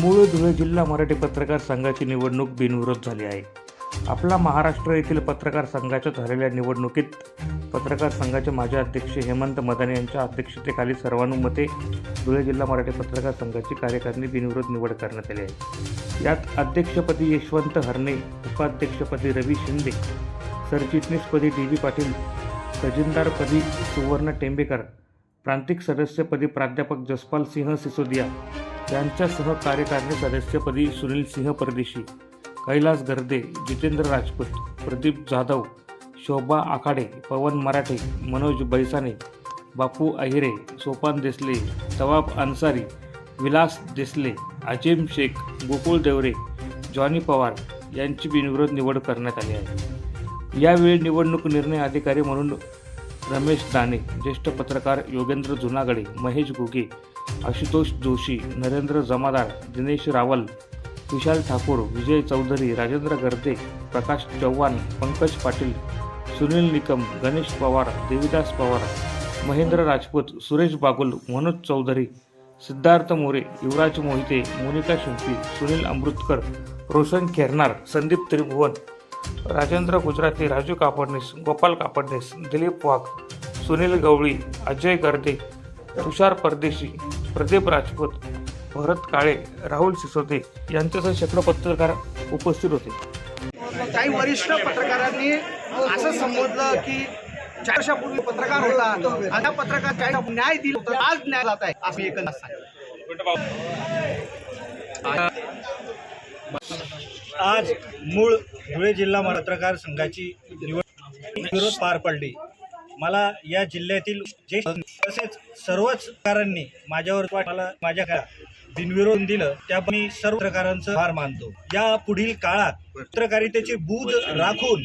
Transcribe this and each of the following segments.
मूळ धुळे जिल्हा मराठी पत्रकार संघाची निवडणूक बिनविरोध झाली आहे. आपला महाराष्ट्र येथील पत्रकार संघाच्या झालेल्या निवडणुकीत पत्रकार संघाचे माजी अध्यक्ष हेमंत मदाने यांच्या अध्यक्षतेखाली सर्वानुमते धुळे जिल्हा मराठी पत्रकार संघाची कार्यकारिणी बिनविरोध निवड करण्यात आली आहे. यात अध्यक्षपदी यशवंत हरणे उपाध्यक्षपदी रवी शिंदे सरचिटणीसपदी डी बी पाटील खजिनदारपदी सुवर्ण टेंबेकर प्रांतिक सदस्यपदी प्राध्यापक जसपाल सिंह सिसोदिया यांच्यासह कार्यकारिणी सदस्यपदी सुनील सिंह परदेशी कैलास गर्दे जितेंद्र राजपूत प्रदीप जाधव शोभा आखाडे पवन मराठे मनोज बैसाने बापू अहिरे सोपान देसले तवाब अन्सारी विलास देसले अजिम शेख गोकुळ देवरे जॉनी पवार यांची बिनविरोध निवड करण्यात आली आहे. यावेळी निवडणूक निर्णय अधिकारी म्हणून रमेश दाने ज्येष्ठ पत्रकार योगेंद्र जुनागडे महेश घुगे आशुतोष जोशी नरेंद्र जमादार दिनेश रावल विशाल ठाकूर विजय चौधरी राजेंद्र गर्दे प्रकाश चव्हाण पंकज पाटील सुनील निकम गणेश पवार देविदास पवार महेंद्र राजपूत सुरेश बागुल मनोज चौधरी सिद्धार्थ मोरे युवराज मोहिते मोनिका शिंपी सुनील अमृतकर रोशन खेरनार संदीप त्रिभुवन राजेंद्र गुजराती राजू कापडनीस गोपाल कापडनीस दिलीप वाघ सुनील गवळी अजय गर्दे तुषार परदेशी प्रदीप राजपूत भरत काळे राहुल सिसोदे यांच्यासह शेकडो पत्रकार उपस्थित होते. काही वरिष्ठ पत्रकारांनी असं संबोधलं की चार वर्षापूर्वी पत्रकार होता. आता पत्रकार चाळीस न्याय दिला होता. आज न्याय जात आहे. असं एकंदर सांगितलं आज मूळ धुळे जिल्हा पत्रकार संघाची निवडणूक विरोध पार पडली. मला या जिल्ह्यातील जे तसेच सर्वच पत्रकारांनी माझ्यावर मला माझ्या का बिनविरोध दिलं त्या मी सर्व पत्रकारांचं आभार मानतो. या पुढील काळात पत्रकारितेचे बूज राखून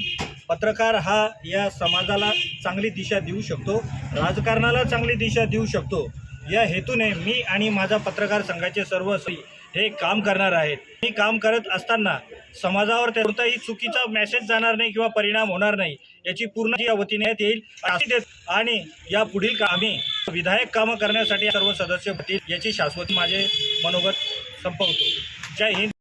पत्रकार हा या समाजाला चांगली दिशा देऊ शकतो राजकारणाला चांगली दिशा देऊ शकतो या हेतूने मी आणि माझा पत्रकार संघाचे सर्व हे काम करणार आहेत. मी काम करत असताना समाजावर कोणताही चुकीचा मेसेज जाणार नाही किंवा परिणाम होणार नाही याची पूर्ण या वतीने येईल आणि या पुढील का आम्ही विधायक कामं करण्यासाठी सर्व सदस्य होतील याची शाश्वती माझे मनोगत संपवतो. जय हिंद.